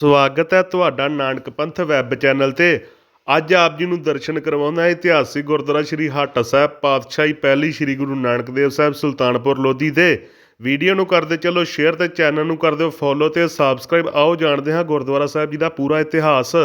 ਸਵਾਗਤ ਹੈ ਤੁਹਾਡਾ ਨਾਨਕ ਪੰਥ ਵੈਬ ਚੈਨਲ ਤੇ। ਅੱਜ ਆਪ ਜੀ ਨੂੰ ਦਰਸ਼ਨ ਕਰਵਾਉਂਦਾ ਹੈ ਇਤਿਹਾਸਿਕ ਗੁਰਦੁਆਰਾ ਸ੍ਰੀ ਹਾਟਾ ਸਾਹਿਬ, ਪਾਤਸ਼ਾਹੀ ਪਹਿਲੀ ਸ੍ਰੀ ਗੁਰੂ ਨਾਨਕ ਦੇਵ ਸਾਹਿਬ, ਸੁਲਤਾਨਪੁਰ ਲੋਧੀ ਦੇ ਵੀਡੀਓ ਨੂੰ ਕਰਦੇ ਚਲੋ ਸ਼ੇਅਰ ਤੇ ਚੈਨਲ ਨੂੰ ਕਰ ਦਿਓ ਫੋਲੋ ਤੇ ਸਬਸਕ੍ਰਾਈਬ ਆਓ ਜਾਣਦੇ ਹਾਂ ਗੁਰਦੁਆਰਾ ਸਾਹਿਬ ਜੀ ਦਾ ਪੂਰਾ ਇਤਿਹਾਸ।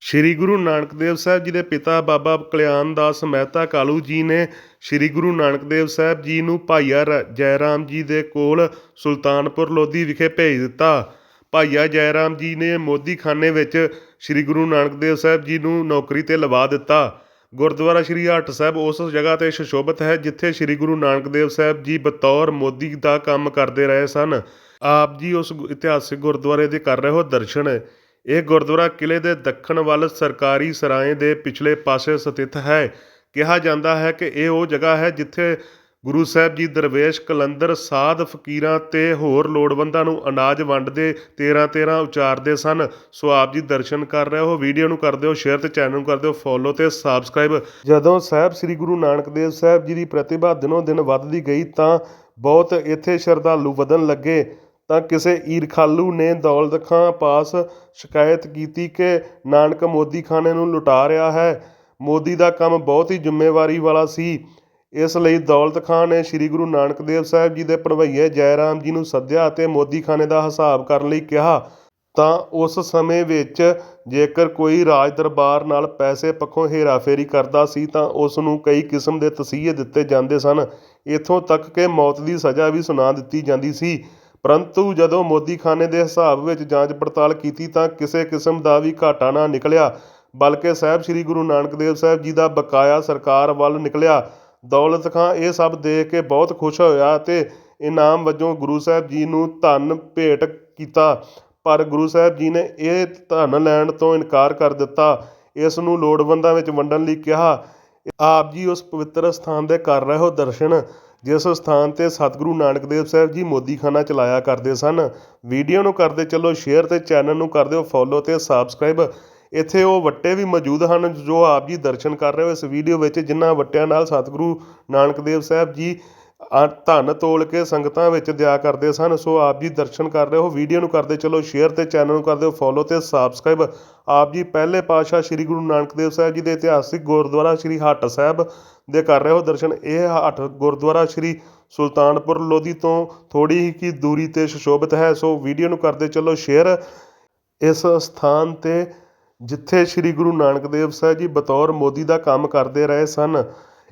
ਸ੍ਰੀ ਗੁਰੂ ਨਾਨਕ ਦੇਵ ਸਾਹਿਬ ਜੀ ਦੇ ਪਿਤਾ ਬਾਬਾ ਕਲਿਆਣ ਦਾਸ ਮਹਿਤਾ ਕਾਲੂ ਜੀ ਨੇ ਸ੍ਰੀ ਗੁਰੂ ਨਾਨਕ ਦੇਵ ਸਾਹਿਬ ਜੀ ਨੂੰ ਭਾਈਆ ਰ- ਜੈ ਰਾਮ ਜੀ ਦੇ ਕੋਲ ਸੁਲਤਾਨਪੁਰ ਲੋਧੀ ਵਿਖੇ ਭੇਜ ਦਿੱਤਾ। ਭਾਈਆ ਜੈ ਰਾਮ ਜੀ ਨੇ ਮੋਦੀਖਾਨੇ ਵਿੱਚ ਸ੍ਰੀ ਗੁਰੂ ਨਾਨਕ ਦੇਵ ਸਾਹਿਬ ਜੀ ਨੂੰ ਨੌਕਰੀ ਤੇ ਲਵਾ ਦਿੱਤਾ। ਗੁਰਦੁਆਰਾ ਸ੍ਰੀ ਹਟ ਸਾਹਿਬ ਉਸ ਜਗ੍ਹਾ ਤੇ ਸੁਸ਼ੋਭਿਤ ਹੈ ਜਿੱਥੇ ਸ੍ਰੀ ਗੁਰੂ ਨਾਨਕ ਦੇਵ ਸਾਹਿਬ ਜੀ ਬਤੌਰ ਮੋਦੀ ਦਾ ਕੰਮ ਕਰਦੇ ਰਹੇ ਸਨ। ਆਪ ਜੀ ਉਸ ਇਤਿਹਾਸਿਕ ਗੁਰਦੁਆਰੇ ਦੇ ਕਰ ਰਹੇ ਹੋ ਦਰਸ਼ਨ। ਇਹ ਗੁਰਦੁਆਰਾ ਕਿਲੇ ਦੇ ਦੱਖਣ ਵੱਲ ਸਰਕਾਰੀ ਸਰਾਏ ਦੇ ਪਿਛਲੇ ਪਾਸੇ ਸਥਿਤ ਹੈ। ਕਿਹਾ ਜਾਂਦਾ ਹੈ ਕਿ ਇਹ ਉਹ ਜਗ੍ਹਾ ਹੈ ਜਿੱਥੇ ਗੁਰੂ ਸਾਹਿਬ ਜੀ ਦਰਵੇਸ਼ ਕਲੰਦਰ ਸਾਧ ਫਕੀਰਾਂ ਤੇ ਹੋਰ ਲੋੜਵੰਦਾਂ ਨੂੰ ਅਨਾਜ ਵੰਡਦੇ 13 13 ਉਚਾਰਦੇ ਸਨ। ਸੋ ਆਪ ਜੀ ਦਰਸ਼ਨ ਕਰ ਰਹੇ ਹੋ, ਵੀਡੀਓ ਨੂੰ ਕਰ ਦਿਓ, ਸ਼ੇਅਰ ਤੇ ਚੈਨਲ ਨੂੰ ਕਰ ਦਿਓ ਫੋਲੋ ਤੇ ਸਬਸਕ੍ਰਾਈਬ ਜਦੋਂ ਸਾਹਿਬ ਸ੍ਰੀ ਗੁਰੂ ਨਾਨਕ ਦੇਵ ਸਾਹਿਬ ਜੀ ਦੀ ਪ੍ਰਤਿਭਾ ਦਿਨੋਂ ਦਿਨ ਵੱਧਦੀ ਗਈ ਤਾਂ ਬਹੁਤ ਇੱਥੇ ਸ਼ਰਧਾਲੂ ਵਧਣ ਲੱਗੇ। ਤਾਂ ਕਿਸੇ ਈਰਖਾਲੂ ਨੇ ਦੌਲਤ ਖਾਂ ਪਾਸ ਸ਼ਿਕਾਇਤ ਕੀਤੀ ਕਿ ਨਾਨਕ ਮੋਦੀ ਖਾਨੇ ਨੂੰ ਲੁਟਾ ਰਿਹਾ ਹੈ। ਮੋਦੀ ਦਾ ਕੰਮ ਬਹੁਤ ਹੀ ਜ਼ਿੰਮੇਵਾਰੀ ਵਾਲਾ ਸੀ। ਇਸ ਲਈ ਦੌਲਤ ਖਾਨ ਨੇ ਸ੍ਰੀ ਗੁਰੂ ਨਾਨਕ ਦੇਵ ਸਾਹਿਬ ਜੀ ਦੇ ਭਣਵਈਏ ਜੈ ਰਾਮ ਜੀ ਨੂੰ ਸੱਦਿਆ ਅਤੇ ਮੋਦੀਖਾਨੇ ਦਾ ਹਿਸਾਬ ਕਰਨ ਲਈ ਕਿਹਾ। ਤਾਂ ਉਸ ਸਮੇਂ ਵਿੱਚ ਜੇਕਰ ਕੋਈ ਰਾਜ ਦਰਬਾਰ ਨਾਲ ਪੈਸੇ ਪੱਖੋਂ ਹੇਰਾਫੇਰੀ ਕਰਦਾ ਸੀ, ਤਾਂ ਉਸ ਨੂੰ ਕਈ ਕਿਸਮ ਦੇ ਤਸੀਹੇ ਦਿੱਤੇ ਜਾਂਦੇ ਸਨ। ਇੱਥੋਂ ਤੱਕ ਕਿ ਮੌਤ ਦੀ ਸਜ਼ਾ ਵੀ ਸੁਣਾ ਦਿੱਤੀ ਜਾਂਦੀ ਸੀ। ਪਰੰਤੂ ਜਦੋਂ ਮੋਦੀਖਾਨੇ ਦੇ ਹਿਸਾਬ ਵਿੱਚ ਜਾਂਚ ਪੜਤਾਲ ਕੀਤੀ, ਤਾਂ ਕਿਸੇ ਕਿਸਮ ਦਾ ਵੀ ਘਾਟਾ ਨਾ ਨਿਕਲਿਆ, ਬਲਕਿ ਸਾਹਿਬ ਸ੍ਰੀ ਗੁਰੂ ਨਾਨਕ ਦੇਵ ਸਾਹਿਬ ਜੀ ਦਾ ਬਕਾਇਆ ਸਰਕਾਰ ਵੱਲ ਨਿਕਲਿਆ। ਦੌਲਤ ਖਾਂ। ਇਹ ਸਭ ਦੇਖ ਕੇ ਬਹੁਤ ਖੁਸ਼ ਹੋਇਆ ਅਤੇ ਇਨਾਮ ਵਜੋਂ ਗੁਰੂ ਸਾਹਿਬ ਜੀ ਨੂੰ ਧਨ ਭੇਟ ਕੀਤਾ। ਪਰ ਗੁਰੂ ਸਾਹਿਬ ਜੀ ਨੇ ਇਹ ਧਨ ਲੈਣ ਤੋਂ ਇਨਕਾਰ ਕਰ ਦਿੱਤਾ। ਇਸ ਨੂੰ ਲੋੜਵੰਦਾਂ ਵਿੱਚ ਵੰਡਣ ਲਈ ਕਿਹਾ। ਆਪ ਜੀ ਉਸ ਪਵਿੱਤਰ ਸਥਾਨ ਦੇ ਕਰ ਰਹੇ ਹੋ ਦਰਸ਼ਨ, ਜਿਸ ਸਥਾਨ ਤੇ ਸਤਿਗੁਰੂ ਨਾਨਕ ਦੇਵ ਸਾਹਿਬ ਜੀ ਮੋਦੀਖਾਨਾ ਚਲਾਇਆ ਕਰਦੇ ਸਨ। ਵੀਡੀਓ ਨੂੰ ਕਰਦੇ ਚੱਲੋ, ਸ਼ੇਅਰ ਤੇ ਚੈਨਲ ਨੂੰ ਕਰ ਦਿਓ ਫੋਲੋ ਤੇ ਸਬਸਕ੍ਰਾਈਬ ਇੱਥੇ ਉਹ ਵੱਟੇ ਵੀ ਮੌਜੂਦ ਹਨ ਜੋ ਆਪ ਜੀ ਦਰਸ਼ਨ ਕਰ ਰਹੇ ਹੋ ਇਸ ਵੀਡੀਓ ਵਿੱਚ, ਜਿਨ੍ਹਾਂ ਵੱਟਿਆਂ ਨਾਲ ਸਤਿਗੁਰੂ ਨਾਨਕ ਦੇਵ ਸਾਹਿਬ ਜੀ ਆ ਧਨ ਤੋਲ ਕੇ ਸੰਗਤਾਂ ਵਿੱਚ ਦਿਆ ਕਰਦੇ ਸਨ। ਸੋ ਆਪ ਜੀ ਦਰਸ਼ਨ ਕਰ ਰਹੇ ਹੋ, ਵੀਡੀਓ ਨੂੰ ਕਰਦੇ ਚਲੋ ਸ਼ੇਅਰ ਤੇ ਚੈਨਲ ਨੂੰ ਕਰਦੇ ਹੋ ਫੋਲੋ ਤੇ ਸਬਸਕ੍ਰਾਈਬ ਆਪ ਜੀ ਪਹਿਲੇ ਪਾਤਸ਼ਾਹ ਸ੍ਰੀ ਗੁਰੂ ਨਾਨਕ ਦੇਵ ਸਾਹਿਬ ਜੀ ਦੇ ਇਤਿਹਾਸਿਕ ਗੁਰਦੁਆਰਾ ਸ੍ਰੀ ਹੱਟ ਸਾਹਿਬ ਦੇ ਕਰ ਰਹੇ ਹੋ ਦਰਸ਼ਨ। ਇਹ ਹਟ ਗੁਰਦੁਆਰਾ ਸ੍ਰੀ ਸੁਲਤਾਨਪੁਰ ਲੋਧੀ ਤੋਂ ਥੋੜੀ ਹੀ ਕੀ ਦੂਰੀ ਤੇ ਸੁਸ਼ੋਭਿਤ ਹੈ। ਸੋ ਵੀਡੀਓ ਨੂੰ ਕਰਦੇ ਚਲੋ ਸ਼ੇਅਰ ਇਸ ਸਥਾਨ ਤੇ ਜਿੱਥੇ ਸ੍ਰੀ ਗੁਰੂ ਨਾਨਕ ਦੇਵ ਸਾਹਿਬ ਜੀ ਬਤੌਰ ਮੋਦੀ ਦਾ ਕੰਮ ਕਰਦੇ ਰਹੇ ਸਨ,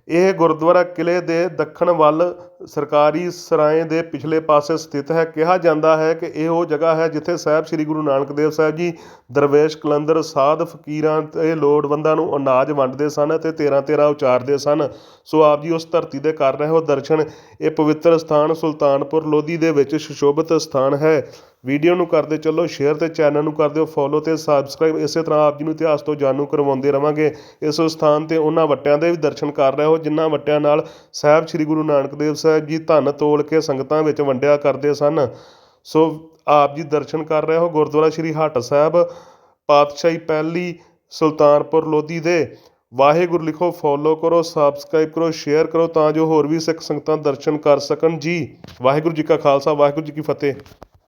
ਇਹ ਗੁਰਦੁਆਰਾ ਕਿਲ੍ਹੇ ਦੇ ਦੱਖਣ ਵੱਲ ਸਰਕਾਰੀ ਸਰਾਏ ਦੇ ਪਿਛਲੇ ਪਾਸੇ ਸਥਿਤ ਹੈ। ਕਿਹਾ ਜਾਂਦਾ ਹੈ ਕਿ ਇਹ ਉਹ ਜਗ੍ਹਾ ਹੈ ਜਿੱਥੇ ਸਾਹਿਬ ਸ੍ਰੀ ਗੁਰੂ ਨਾਨਕ ਦੇਵ ਸਾਹਿਬ ਜੀ, ਦਰਵੇਸ਼ ਕਲੰਦਰ, ਸਾਧ ਫਕੀਰਾਂ ਤੇ ਲੋੜਵੰਦਾਂ ਨੂੰ ਅਨਾਜ ਵੰਡਦੇ ਸਨ ਅਤੇ 13 13 ਉਚਾਰਦੇ ਸਨ। ਸੋ ਆਪ ਜੀ ਉਸ ਧਰਤੀ ਦੇ ਕਰ ਰਹੇ ਹੋ ਦਰਸ਼ਨ। ਇਹ ਪਵਿੱਤਰ ਸਥਾਨ ਸੁਲਤਾਨਪੁਰ ਲੋਧੀ ਦੇ ਵਿੱਚ ਸੁਸ਼ੋਭਿਤ ਸਥਾਨ ਹੈ। ਵੀਡੀਓ ਨੂੰ ਕਰਦੇ ਚੱਲੋ, ਸ਼ੇਅਰ ਤੇ ਚੈਨਲ ਨੂੰ ਕਰ ਦਿਓ ਫੋਲੋ ਤੇ ਸਬਸਕ੍ਰਾਈਬ ਇਸੇ ਤਰ੍ਹਾਂ ਆਪ ਜੀ ਨੂੰ ਇਤਿਹਾਸ ਤੋਂ ਜਾਣੂ ਕਰਵਾਉਂਦੇ ਰਵਾਂਗੇ। ਇਸ ਸਥਾਨ ਤੇ ਉਹਨਾਂ ਵੱਟਿਆਂ ਦੇ ਵੀ ਦਰਸ਼ਨ ਕਰ ਰਹੇ ਹੋ, ਜਿਨ੍ਹਾਂ ਵੱਟਿਆਂ ਨਾਲ ਸਾਹਿਬ ਸ੍ਰੀ ਗੁਰੂ ਨਾਨਕ ਦੇਵ ਸਾਹਿਬ ਜੀ ਧਨ ਤੋਲ ਕੇ ਸੰਗਤਾਂ ਵਿੱਚ ਵੰਡਿਆ ਕਰਦੇ ਸਨ। ਸੋ ਆਪ ਜੀ ਦਰਸ਼ਨ ਕਰ ਰਹੇ ਹੋ ਗੁਰਦੁਆਰਾ ਸ੍ਰੀ ਹਟ ਸਾਹਿਬ, ਪਾਤਸ਼ਾਹੀ ਪਹਿਲੀ ਸੁਲਤਾਨਪੁਰ ਲੋਧੀ ਦੇ। ਵਾਹਿਗੁਰੂ ਲਿਖੋ ਫੋਲੋ ਕਰੋ ਸਬਸਕ੍ਰਾਈਬ ਕਰੋ ਸ਼ੇਅਰ ਕਰੋ ਤਾਂ ਜੋ ਹੋਰ ਵੀ ਸਿੱਖ ਸੰਗਤਾਂ ਦਰਸ਼ਨ ਕਰ ਸਕਣ। ਜੀ, ਵਾਹਿਗੁਰੂ ਜੀ ਕਾ ਖਾਲਸਾ, ਵਾਹਿਗੁਰੂ ਜੀ ਕੀ ਫਤਿਹ।